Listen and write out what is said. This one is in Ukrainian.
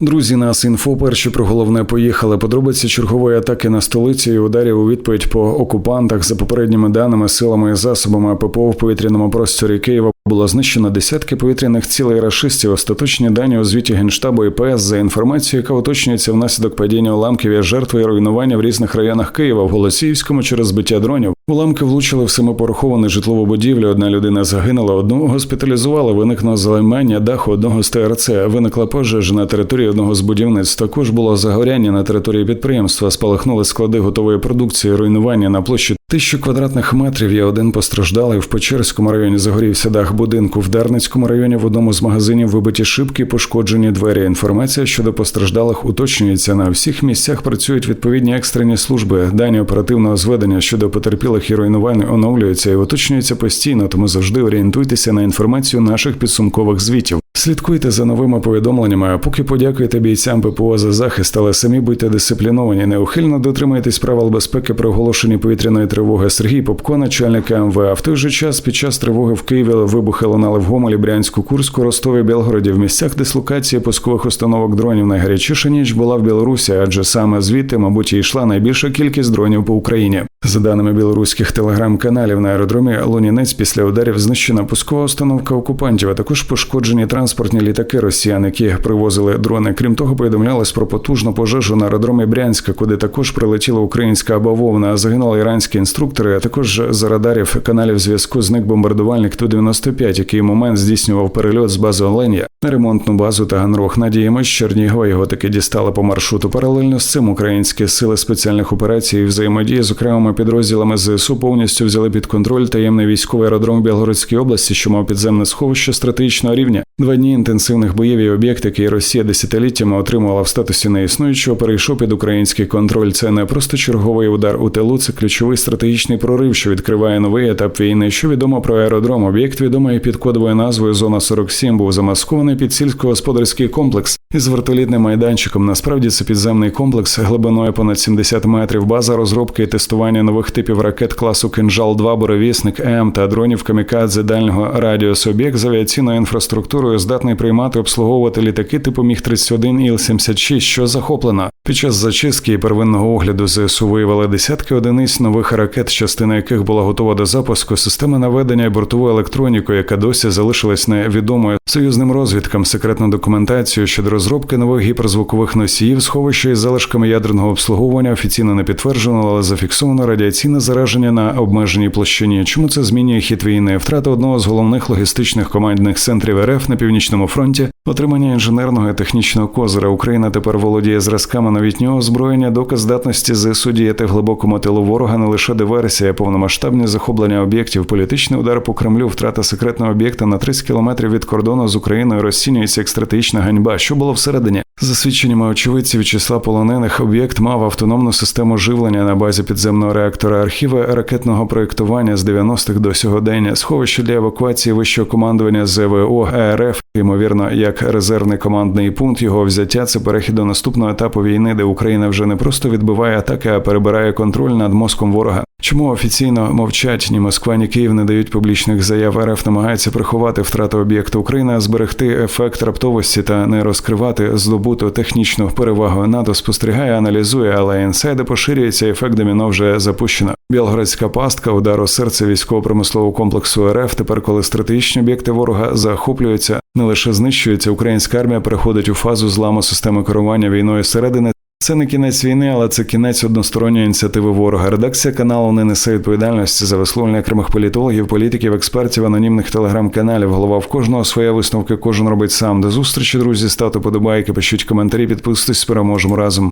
Друзі, нас інфо перші про головне поїхали. Подробиці чергової атаки на столицю і ударів у відповідь по окупантах за попередніми даними, силами і засобами ППО в повітряному просторі Києва було знищено десятки повітряних цілей рашистів. Остаточні дані у звіті генштабу і ПС за інформацією, яка уточнюється внаслідок падіння уламків є жертви і руйнування в різних районах Києва в Голосіївському через збиття дронів. Уламки влучили в семипороховану житлову будівлю. Одна людина загинула, одного госпіталізували. Виникло залимання даху одного з ТРЦ. Виникла пожежа на території одного з будівництв. Також було загоряння на території підприємства. Спалахнули склади готової продукції, руйнування на площі тисячі квадратних метрів. Є один постраждалий в Печерському районі. Загорівся дах будинку. В Дарницькому районі в одному з магазинів вибиті шибки, пошкоджені двері. Інформація щодо постраждалих уточнюється. На всіх місцях працюють відповідні екстрені служби. Дані оперативного зведення щодо потерпілих і руйнувань оновлюються і уточнюються постійно, тому завжди орієнтуйтеся на інформацію наших підсумкових звітів. Слідкуйте за новими повідомленнями. А поки подякуйте бійцям ППО за захист, але самі будьте дисципліновані. Неухильно дотримуйтесь правил безпеки при оголошенні повітряної тривоги. Сергій Попко, начальник МВА. В той же час під час тривоги в Києві вибухи лунали в Гомелі, Брянську, Курську, Ростові, Білгороді. В місцях дислокації пускових установок дронів найгарячіша ніч була в Білорусі, адже саме звідти, мабуть, і йшла найбільша кількість дронів по Україні. За даними білоруських телеграм-каналів на аеродромі Лунінець після ударів знищена пускова установка окупантів, а також пошкоджені транспортні літаки росіян, які привозили дрони. Крім того, повідомлялось про потужну пожежу на аеродромі Брянська, куди також прилетіла українська бавовна. Загинули іранські інструктори. А також за радарів каналів зв'язку зник бомбардувальник Ту 95 який момент здійснював перельот з бази Оленя на ремонтну базу Таганрог. Надіємось, Чернігова його таки дістали по маршруту. Паралельно з цим українські сили спеціальних операцій і взаємодії з окремими підрозділами ЗСУ повністю взяли під контроль таємний військовий аеродром в Білгородській області, що мав підземне сховище стратегічного рівня. Два дні інтенсивних боїв і об'єкт, який Росія десятиліттями отримувала в статусі неіснуючого, перейшов під український контроль. Це не просто черговий удар у тилу, це ключовий стратегічний прорив, що відкриває новий етап війни. Що відомо про аеродром? Об'єкт відомий під кодовою назвою Зона 47 був замаскований під сільськогосподарський комплекс із вертолітним майданчиком. Насправді це підземний комплекс глибиною понад 70 метрів. База розробки і тестування нових типів ракет класу Кинжал 2 Боровісник М та дронів камікадзе дальнього радіусу. Об'єкт з авіаційною інфраструктурою здатний приймати обслуговувати літаки типу Міг 31 іл 76 що захоплено. Під час зачистки і первинного огляду ЗСУ виявили десятки одиниць нових ракет, частина яких була готова до запуску. Системи наведення і бортову електроніку, яка досі залишилась невідомою союзним розвідкам, секретну документацію щодо розробки нових гіперзвукових носіїв, сховища із залишками ядерного обслуговування офіційно не підтверджено, але зафіксовано радіаційне зараження на обмеженій площині. Чому це змінює хід війни? Втрата одного з головних логістичних командних центрів РФ на північному фронті, отримання інженерного і технічного козира. Україна тепер володіє зразками новітнього озброєння, доказ здатності ЗСУ діяти в глибокому тилу ворога не лише диверсія, повномасштабне захоплення об'єктів, політичний удар по Кремлю, втрата секретного об'єкта на 30 кілометрів від кордону з Україною розцінюється як стратегічна ганьба. Що було всередині? За свідченнями очевидців числа полонених, об'єкт мав автономну систему живлення на базі підземного реактора, архіви ракетного проєктування з 90-х до сьогодення, сховище для евакуації вищого командування ЗВО АРФ, ймовірно, як резервний командний пункт його взяття. Це перехід до наступного етапу війни, де Україна вже не просто відбиває атаки, а перебирає контроль над мозком ворога. Чому офіційно мовчать ні Москва, ні Київ не дають публічних заяв? РФ намагається приховати втрату об'єкту України, зберегти ефект раптовості та не розкривати здобуту технічну перевагу. НАТО спостерігає, аналізує, але інсайди поширюється. Ефект доміно вже запущено. Білгородська пастка, удар у серце військово-промислового комплексу РФ. Тепер, коли стратегічні об'єкти ворога захоплюються, не лише знищується, українська армія переходить у фазу зламу системи керування війною зсередини. Це не кінець війни, але це кінець односторонньої ініціативи ворога. Редакція каналу не несе відповідальності за висловлення окремих політологів, політиків, експертів, анонімних телеграм-каналів. Голова в кожного своя висновки, кожен робить сам. До зустрічі, друзі, ставте подобайки, пишіть коментарі, підписуйтесь, переможемо разом.